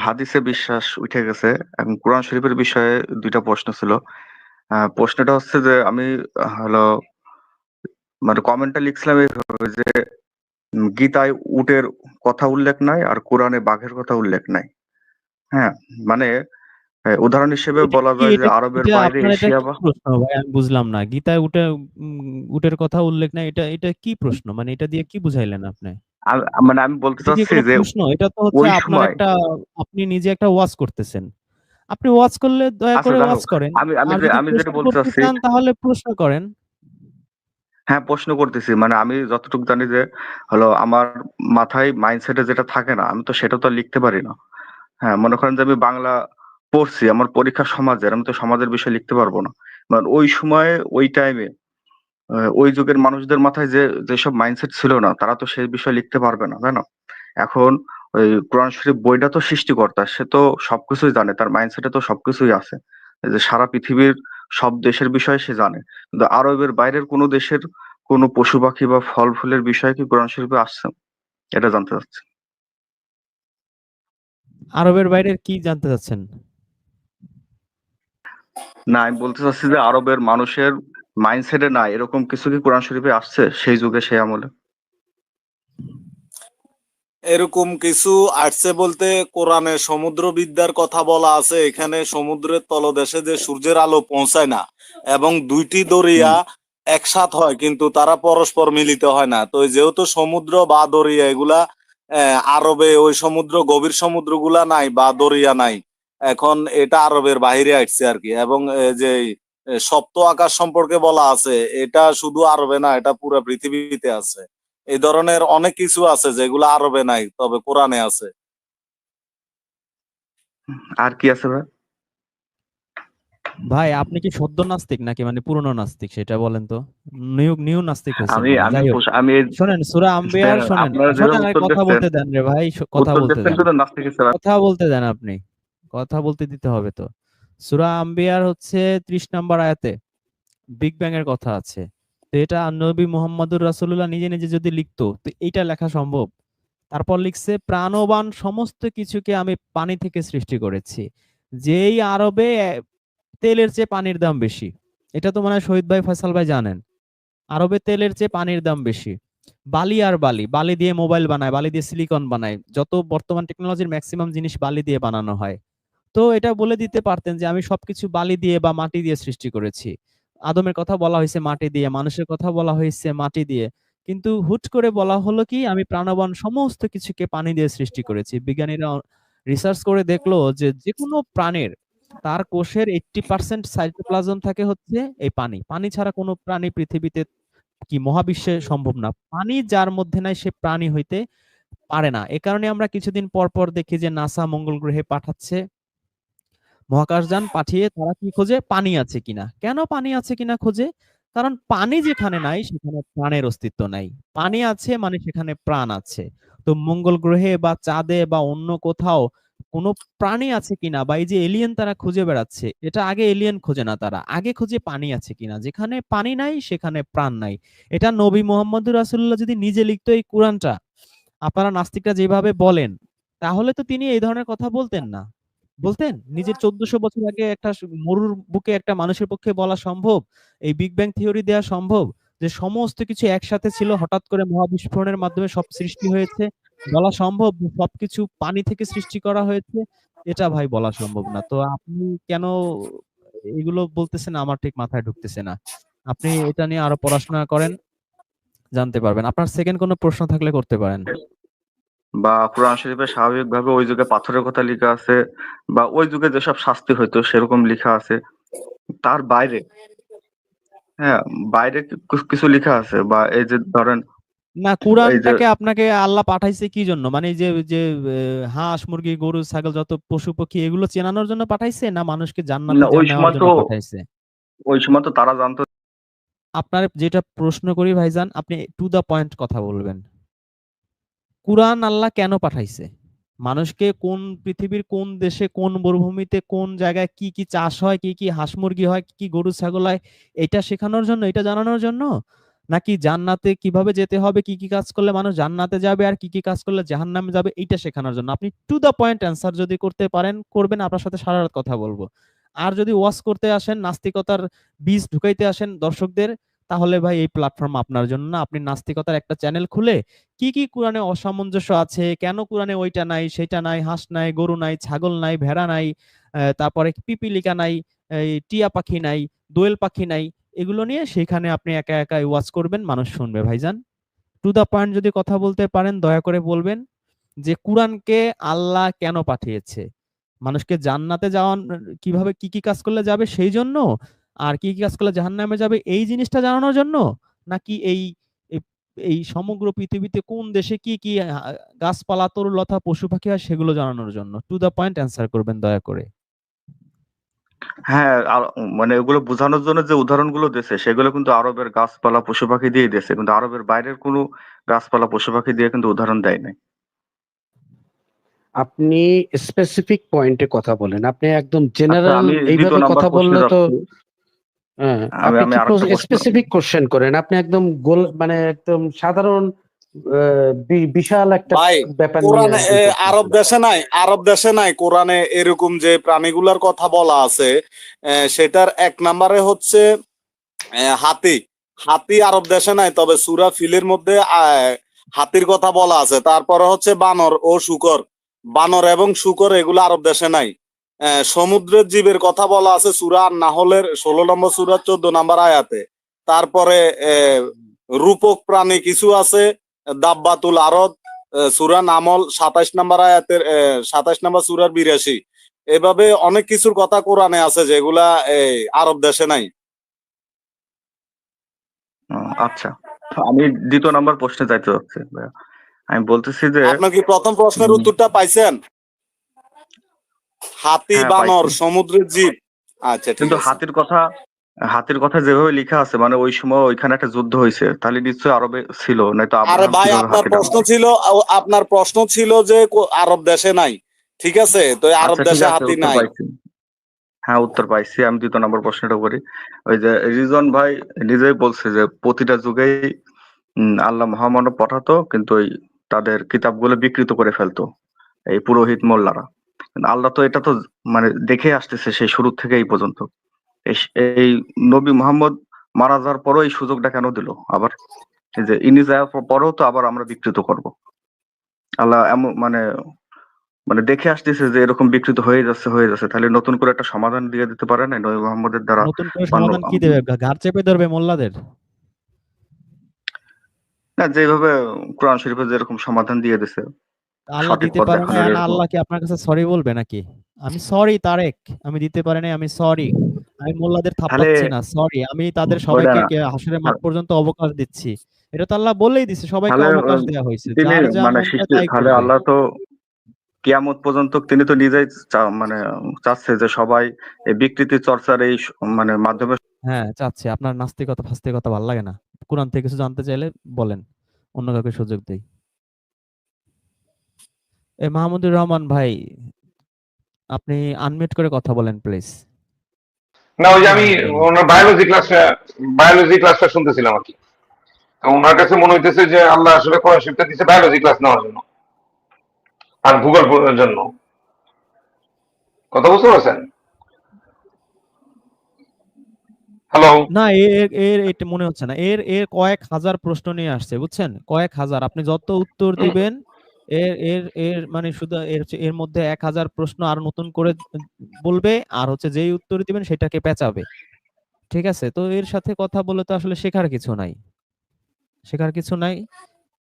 হাদিসে বিশ্বাস উঠে গেছে এখন কোরআন শরীফের বিষয়ে দুইটা প্রশ্ন ছিল। প্রশ্নটা হচ্ছে যে আমি হলো মানে কমেন্টটা লিখছিলাম এইভাবে যে গীতায় উটের কথা উল্লেখ নাই আর কোরআনে বাঘের কথা উল্লেখ নাই। হ্যাঁ মানে উদাহরণ হিসেবে বলা যায় যে আরবের বাইরে এশিয়া বা আমি বুঝলাম না। গীতায় উটে উটের কথা উল্লেখ নাই এটা এটা কি প্রশ্ন? মানে এটা দিয়ে কি বুঝাইলেন আপনি? মানে আমি বলতে চাচ্ছি যে প্রশ্ন? এটা তো হচ্ছে আপনার একটা আপনি নিজে একটা ওয়াজ করতেছেন। আপনি ওয়াজ করলে দয়া করে ওয়াজ করেন। আমি আমি আমি যেটা বলতে চাচ্ছি তাহলে প্রশ্ন করেন। হ্যাঁ প্রশ্ন করতেছি। মানে আমি যতটুকু জানি যে হলো আমার মাথায় মাইন্ডসেটে যেটা থাকে না আমি তো সেটা তো লিখতে পারি না। হ্যাঁ মনে করেন যে আমি বাংলা পড়ছি আমার পরীক্ষা সমাজের আমি তো সমাজের বিষয়ে লিখতে পারব না। মানে ওই সময়ে ওই টাইমে ওই যুগের মানুষদের মাথায় যে যেসব মাইন্ডসেট ছিল না তারা তো সেই বিষয়ে লিখতে পারবে না তাই না? এখন ওই কোরআন শরীফ বইটা তো সৃষ্টিকর্তা সে তো সবকিছুই জানে তার মাইন্ডসেটে তো সবকিছুই আছে। যে সারা পৃথিবীর সব দেশের বিষয়ে সে জানে কিন্তু আরবের বাইরের কোনো দেশের কোনো পশু পাখি বা ফল ফুলের বিষয়ে কি কোরআন শরীফে আসছে? এটা জানতে চাচ্ছি। আরবের বাইরের কি জানতে চাচ্ছেন? না আমি বলতে চাচ্ছি যে আরবের মানুষের মাইন্ডসেটে না এরকম কিছু কি কোরআন শরীফে আসছে? সেই যুগে সেই আমলে। এরকম কিছু আসছে বলতে কোরআনে সমুদ্র বিদ্যার কথা বলা আছে। এখানে সমুদ্রের তলদেশে যে সূর্যের আলো পৌঁছায় না এবং দুইটি দরিয়া একসাথ হয় কিন্তু তারা পরস্পর মিলিত হয় না। তো যেহেতু সমুদ্র বা দরিয়া এগুলা আরবে ওই সমুদ্র গভীর সমুদ্রগুলা নাই বা দরিয়া নাই এখন এটা আরবের বাইরে আসছে আর কি। এবং যে সপ্ত আকাশ সম্পর্কে বলা আছে। এটা শুধু আরবে না এটা পুরো পৃথিবীতে আছে। এই ধরনের অনেক কিছু আছে যেগুলো আরবে নাই তবে কোরআনে আছে। আর কি আছে ভাই? ভাই আপনি কি সদ্য নাস্তিক নাকি? মানে পুরনো নাস্তিক সেটা বলেন তো। নিউ নিউ নাস্তিক আমি আমি শোনেন সুরা আম্বিয়ার শোনেন। কথা বলতে দেন রে ভাই কথা বলতে দেন। কথা বলতে দেন আপনি। কথা বলতে দিতে হবে তো। সুরা আম্বিয়ার হচ্ছে ত্রিশ নম্বর আয়াতে বিগ ব্যাং এর কথা আছে। তো এটা নবী মোহাম্মদুর রাসূলুল্লাহ নিজে নিজে যদি লিখতো, তো এইটা লেখা সম্ভব। তারপর লিখছে, প্রাণবান সমস্ত কিছুকে আমি পানি থেকে সৃষ্টি করেছি। যেই আরবে তেলের চেয়ে পানির দাম বেশি। এটা তো মনে হয় শহীদ ভাই ফয়সাল ভাই জানেন। আরবে তেলের চেয়ে পানির দাম বেশি। বালি আর বালি বালি দিয়ে মোবাইল বানায়, বালি দিয়ে সিলিকন বানায়। যত বর্তমান টেকনোলজির ম্যাক্সিমাম জিনিস বালি দিয়ে বানানো হয়। তো এটা বলে দিতে পারতেন যে, আমি সবকিছু বালি দিয়ে বা মাটি দিয়ে সৃষ্টি করেছি। আদমের কথা বলা হয়েছে মাটি দিয়ে, মানুষের কথা বলা হয়েছে মাটি দিয়ে। কিন্তু হুট করে বলা হলো কি, আমি প্রাণবান সমস্ত কিছুকে পানি দিয়ে সৃষ্টি করেছি। বিজ্ঞানীরা রিসার্চ করে দেখল যে যে কোনো প্রাণের, তার কোষের এইটটি পার্সেন্ট সাইটোপ্লাজম থাকে হচ্ছে এই পানি। পানি ছাড়া কোনো প্রাণী পৃথিবীতে কি মহাবিশ্বে সম্ভব না। পানি যার মধ্যে নাই সে প্রাণী হইতে পারে না। এ কারণে আমরা কিছুদিন পর পর দেখি যে নাসা মঙ্গল গ্রহে পাঠাচ্ছে। মহাকাশযান পাঠিয়ে তারা কি খোঁজে? পানি আছে কিনা। কেন পানি আছে কিনা খোঁজে? কারণ পানি যেখানে নাই, সেখানে প্রাণের অস্তিত্ব নাই। পানি আছে মানে সেখানে প্রাণ আছে। তো মঙ্গল গ্রহে বা চাঁদে বা অন্য কোথাও কোনো প্রাণী আছে কিনা বা এই যে এলিয়েন তারা খুঁজে বেড়াচ্ছে, এটা আগে এলিয়েন খোঁজে না তারা। আগে খুঁজে পানি আছে কিনা। যেখানে পানি নাই, সেখানে প্রাণ নাই। এটা নবী মোহাম্মদ রাসূলুল্লাহ যদি নিজে লিখতো এই কোরআনটা, আপনারা নাস্তিকরা যেভাবে বলেন, তাহলে তো তিনি এই ধরনের কথা বলতেন না। বলতেন? নিজের চোদ্দশো বছর আগে একটা মরুর বুকে একটা মানুষের পক্ষে বলা সম্ভব এই বিগ ব্যাং থিওরি দেওয়া সম্ভব যে সমস্ত কিছু একসাথে ছিল হঠাৎ করে মহাবিস্ফোরণের মাধ্যমে সব সৃষ্টি হয়েছে বলা সম্ভব সবকিছু পানি থেকে সৃষ্টি করা হয়েছে এটা ভাই বলা সম্ভব না। তো আপনি কেন এগুলো বলতেছেন আমার ঠিক মাথায় ঢুকতেছে না। আপনি এটা নিয়ে আরও পড়াশোনা করেন জানতে পারবেন। আপনার সেকেন্ড কোনো প্রশ্ন থাকলে করতে পারেন। বা কোরআন শরীফে স্বাভাবিকভাবে ওই যুগে পাথরের কথা লেখা আছে বা ওই যুগে যেসব শাস্তি হইতো সেরকম লেখা আছে। তার বাইরে হ্যাঁ বাইরে কিছু লেখা আছে বা এই যে ধরেন না কোরআনটাকে আপনাকে আল্লাহ পাঠাইছে কি জন্য? মানে যে যে হাঁস মুরগি গরু ছাগল যত পশু পক্ষী এগুলো চেনানোর জন্য পাঠাইছে না মানুষকে জান্নাতে না ওই সময় তো পাঠাইছে? ওই সময় তো তারা জানতো। আপনার যেটা প্রশ্ন করি ভাইজান আপনি টু দা পয়েন্ট কথা বলবেন। কুরআন আল্লাহ কেন পাঠাইছে? মানুষকে কোন পৃথিবীর কোন দেশে, কোন মরুভূমিতে, কোন জায়গায় কি কি চাষ হয়, কি কি হাঁস মুরগি হয়, কি কি গরু, ছাগল হয়, এটা শেখানোর জন্য, এটা জানানোর জন্য? নাকি জান্নাতে কীভাবে যেতে হবে, কি কি কাজ করলে মানুষ জান্নাতে যাবে আর কি কি কাজ করলে জাহান্নামে যাবে এইটা শেখানোর জন্য। আপনি টু দা পয়েন্ট অ্যান্সার যদি করতে পারেন, করবেন, আপনার সাথে সারা রাত কথা বলব। আর যদি ওয়াশ করতে আসেন, নাস্তিকতার বীজ ঢুকাইতে আসেন দর্শকদের তাহলে ভাই এই প্ল্যাটফর্ম আপনার জন্য না। আপনি নাস্তিকতার একটা চ্যানেল খুলে কি কি কোরআনে অসামঞ্জস্য আছে? কেন কোরআনে ওইটা নাই, সেটা নাই, হাঁস নাই, গরু নাই, ছাগল নাই, ভেড়া নাই তারপরে পিপিলিকা নাই টিয়া পাখি নাই, দোয়েল পাখি নাই, এগুলো নিয়ে সেখানে আপনি একা একা ওয়াচ করবেন, মানুষ শুনবে। ভাইজান টু দা পয়েন্ট যদি কথা বলতে পারেন, দয়া করে বলবেন যে কোরআনকে আল্লাহ কেন পাঠিয়েছে? মানুষকে জান্নাতে যাওয়ান, কীভাবে কি কি কাজ করলে যাবে? সেই জন্য আর কি কি কাজ করলে জাহান্নামে যাবে? এই জিনিসটা জানানোর জন্য? নাকি এই এই- সমগ্র পৃথিবীতে কোন দেশে কি কি গাছপালা তরুলতা পশু পাখি হয় সেগুলো জানানোর জন্য? টু দা পয়েন্ট অ্যান্সার করবেন দয়া করে। হ্যাঁ মানে ওগুলো বোঝানোর জন্য যে উদাহরণগুলো দিয়েছে সেগুলো কিন্তু আরবের গাছপালা পশু পাখি দিয়ে দিয়েছে কিন্তু আরবের বাইরের কোনো গাছপালা পশু পাখি দিয়ে কিন্তু উদাহরণ দেয় নাই। আপনি স্পেসিফিক পয়েন্টে কথা বলেন। আপনি একদম আচ্ছা, জেনারেল আমি এইভাবে কথা বললে তো আপনি আরেকটা প্রশ্ন- স্পেসিফিক কোশ্চেন করেন। আপনি একদম গোল মানে একদম সাধারণ বিশাল একটা ব্যাপার। আরব দেশে নাই আরব দেশে নাই কোরআনে এরকম যে প্রাণীগুলার কথা বলা আছে সেটার এক নম্বরে হচ্ছে হাতি। হাতি আরব দেশে নাই তবে সুরা ফিলের মধ্যে আহ, হাতির কথা বলা আছে। তারপরে হচ্ছে বানর ও শুকর। বানর এবং শুকর এগুলো আরব দেশে নাই। সমুদ্রের জীবের কথা বলা আছে সুরা নাহলের ষোলো নম্বর সুরা চোদ্দ নম্বর আয়াতে। তারপরে রূপক প্রাণী কিছু আছে দাব্বাতুল আরদ সুরা নামল সাতাইশ নাম্বার আয়াতের সাতাইশ নাম্বার সুরার বিরাশি। এভাবে অনেক কিছুর কথা কোরআনে আছে যেগুলা এই আরব দেশে নাই। আচ্ছা। আমি দ্বিতীয় নাম্বার প্রশ্নে যাইতে ভাইয়া। আমি বলতেছি যে আপনার কি প্রথম প্রশ্নের উত্তরটা পাইছেন? হাতি হ্যাঁ, বানর সমুদ্রের জীব। আচ্ছা কিন্তু হাতির কথা হাতির কথা যেভাবে লেখা আছে মানে ওই সময় ওইখানে একটা যুদ্ধ হয়েছে তাহলে নিশ্চয়ই আরবে ছিল নয়তো আরে ভাই আপনার প্রশ্ন ছিল আপনার প্রশ্ন ছিল যে আরব দেশে নাই। ঠিক আছে? তো আরব আচ্ছা, দেশে হাতি উত্তর নাই। পাইছি। হ্যাঁ উত্তর পাইছি আমি দ্বিতীয় নম্বর প্রশ্নটা করি। ওই যে রিজন ভাই নিজেই বলছে যে প্রতিটা যুগেই আল্লাহ মহামানব পাঠাতো কিন্তু ওই তাদের কিতাবগুলো বিকৃত করে ফেলতো এই পুরোহিত মোল্লারা। আল্লাহ তো এটা তো মানে দেখে আসতেছে সেই শুরু থেকে এই পর্যন্ত এই- নবী মোহাম্মদ মারা যাওয়ার পরও এই সুযোগটা কেন দিল? আবার যে ইনি যাওয়ার পর- পরেও তো আবার আমরা বিকৃত করব। আল্লাহ এমন মানে মানে দেখে আসতেছে যে এরকম বিকৃত হয়ে যাচ্ছে হয়ে যাচ্ছে। তাহলে নতুন করে একটা সমাধান দিয়ে দিতে পারে না নবী মোহাম্মদের দ্বারা? নতুন করে সমাধান কি দেবে? ঘাড় চেপে ধরবে মোল্লাদের? না যেভাবে কোরআন শরীফে যেরকম সমাধান দিয়ে দিছে আল্লাহ দিতে পারে না আল্লাহ কি আপনার কাছে সরি বলবে নাকি? আমি সরি তারেক। আমি দিতে পারি নাই আমি সরি আমি মোল্লাদের থাপ্পাচ্ছি না সরি আমি তাদের সবাইকে হাসরের মাঠ পর্যন্ত অবকাশ দিচ্ছি। এটা তো আল্লাহ বলেই দিছে সবাইকে অবকাশ দেওয়া হয়েছে। মানে তাহলে আল্লাহ তো কিয়ামত পর্যন্ত তিনি তো নিজেই মানে চাচ্ছে যে সবাই এই বিকৃতি চর্চার এই মানে মাধ্যমে হ্যাঁ চাচ্ছে। আপনার নাস্তিকতা ফাস্তিকতা ভালো লাগে না। কোরআন থেকে কিছু জানতে চাইলে বলেন অন্য কাউকে সুযোগ দেই। এ মাহমুদুর রহমান ভাই আপনি আনমিউট করে কথা বলেন প্লিজ না ওই যে আমি ওনার বায়োলজি ক্লাসটা বায়োলজি ক্লাসটা শুনতেছিলাম আর কি। ওনার কাছে মনে হইতেছে যে আল্লাহ আসলে কোরআন শরীফটা দিচ্ছে বায়োলজি ক্লাস নেওয়ার জন্য আর ভূগোল পড়ার জন্য। কথা বুঝতে পারছেন? হ্যালো না এর এর- এর এটা মনে হচ্ছে না। এর এর কয়েক হাজার প্রশ্ন নিয়ে আসছে বুঝছেন? কয়েক হাজার। আপনি যত উত্তর দিবেন এর এর এর মানে শুধু এর এর মধ্যে এক হাজার প্রশ্ন আর নতুন করে বলবে আর হচ্ছে যেই উত্তর দিবেন সেটাকে পেঁচাবে। ঠিক আছে? তো এর সাথে কথা বলে তো আসলে শেখার কিছু নাই। শেখার কিছু নাই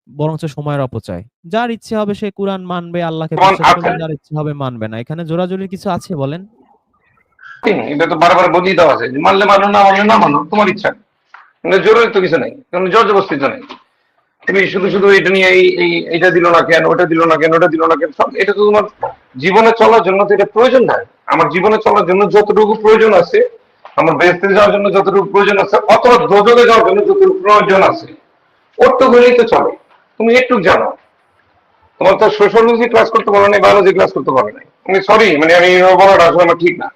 বরঞ্চ সময়ের অপচয়। যার ইচ্ছে হবে সে কোরআন মানবে আল্লাহকে বিশ্বাস করবে যার ইচ্ছে হবে মানবে না। এখানে জোরাজুরির কিছু আছে বলেন? এটা তো বারবার বুঝিয়ে দেওয়া আছে। মানলে মানো না মানলে না মানো তোমার ইচ্ছা। জোরের তো কিছু নেই। কারণ জোর জবস্তি তো নেই। তুমি শুধু শুধু এটা নিয়ে এই এটা দিল না কেন, ওটা দিল না কেন, ওটা দিল না কেন, সব এটা তো তোমার জীবনে চলার জন্য তো এটা প্রয়োজন নাই। আমার জীবনে চলার জন্য যতটুকু প্রয়োজন আছে, আমার বেসতে যাওয়ার জন্য যতটুকু প্রয়োজন আছে, অথবা দোজকে যাওয়ার জন্য যতটুকু প্রয়োজন আছে ওটুকুনি তো চলে। তুমি একটু জানো, তোমার তো সোশ্যালজি ক্লাস করতে পারো না বায়োলজি ক্লাস করতে পারো না আমি সরি মানে আমি বলাটা আসলে আমার ঠিক না।